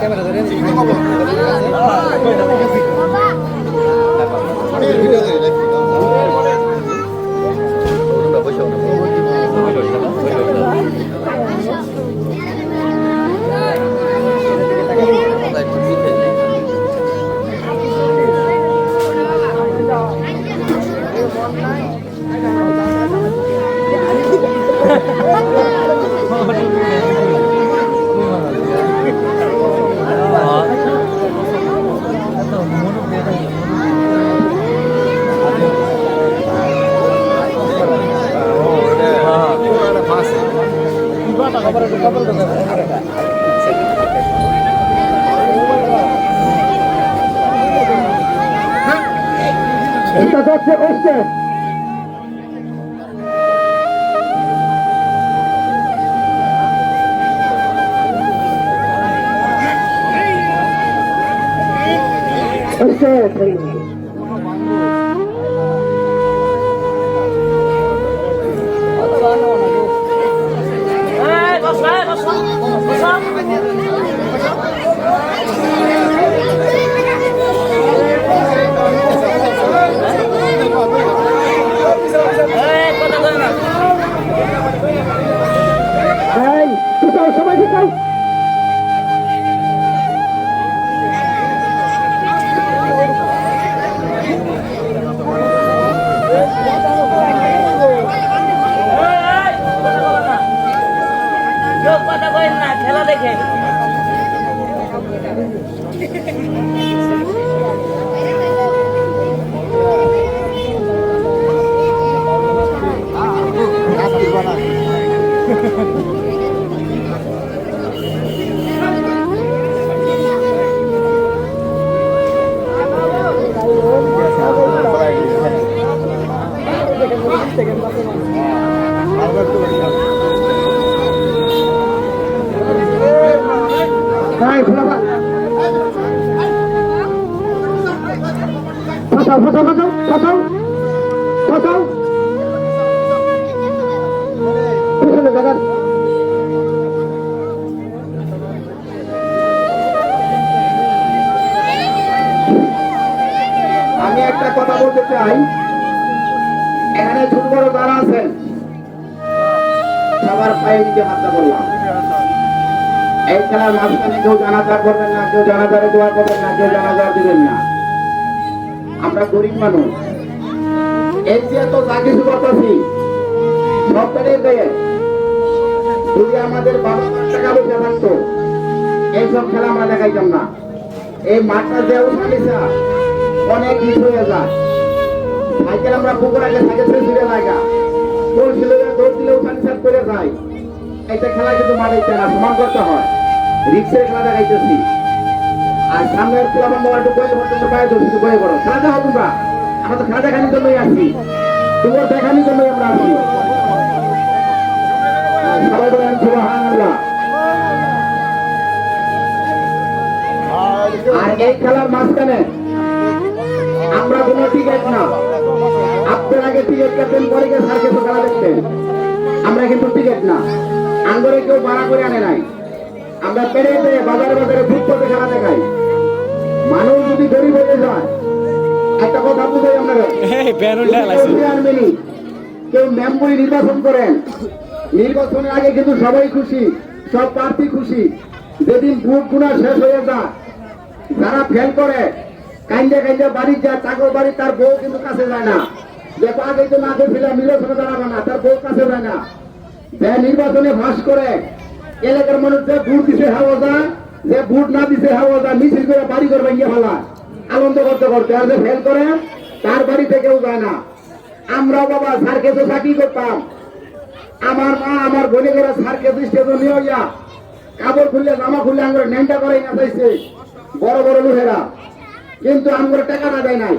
Camera এটা যাচ্ছে কষ্টে এই কথা কইন না খেলা দেখে এই খোলা ফাঁসাও ফাঁসাও জায়গা আমি একটা কথা বলতে চাই। এখানে ছোট বড় যারা আছেন। সবার পায়ে নিচে হাতটা বললাম। এই খেলার মাঝখানে কেউ জানাজা করবেন না, কেউ জানাজারে দোয়া করবেন না, কেউ জানাজা দিবেন না। আমরা গরিব মানুষ। এর যে তো যা কিছু করতেছি সবটাই দেয় যদি আমাদের বাবা টাকা পয়সা থাকতো, এইসব খেলা আমরা দেখাইতাম না। এই মাঠটা যে উঠানিসা অনেক কিছু হয়ে যায়। সাইকেল আমরা পুকুর আগে সাইকেল ছেড়ে ফিরে লাগা দৌড় ছিল দৌড় দিলে উঠানি করে যায়। একটা খেলা কিন্তু না সমান করতে হয়। রিক্সের খেলা দেখাইতেছি। আর সামনের ক্লাবের মোবাইল একটু বয়ে পায়ে বয়ে খেলা দেখো তোমরা। আমরা তো খেলা দেখানোর জন্যই তোমার দেখানোর জন্যই আমরা সবাই বলেন আর এই খেলার মাঝখানে আমরা কোনো টিকিট না। আপনার আগে টিকিট কাটতেন পরে গিয়ে খেলা দেখতেন আমরা কিন্তু টিকিট না। আঙ্গরে কেউ ভাড়া করে আনে নাই। আমরা পেরে পেরে বাজারে বাজারে ফুটপথে খেলা দেখাই। মানুষ যদি গরিব হয়ে যায় একটা কথা বুঝাই আপনারা কেউ মেম্বরি নির্বাচন করেন। নির্বাচনের আগে কিন্তু সবাই খুশি সব প্রার্থী খুশি। যেদিন ভোট গুণা শেষ হয়ে যায় যারা ফেল করে কাইন্দে কাইন্দে বাড়ি যায় চাকর বাড়ি তার বউ কিন্তু কাছে যায় না। যে আগে তো না করছিলাম নির্বাচনে দাঁড়াবে না তার বউ কাছে যায় না। যে নির্বাচনে ভাস করে এলাকার মানুষ যে ভোট দিছে হাওয়া যে ভোট না দিছে হাওয়া মিছিল করে বাড়ি করে ভেঙে ফেলা। আনন্দ করতে করতে আর যে ফেল করে, তার বাড়িতে কেউ যায় না। আমরাও বাবা স্যারকে তো চাকরি করতাম। আমার মা, আমার বোনে করে দৃষ্টি নিয়ে হইয়া কাপড় খুললে জামা খুললে আমরা নেংটা করে না চাইছে। বড় বড় লোকেরা। কিন্তু আমরা টাকাটা দেয় নাই।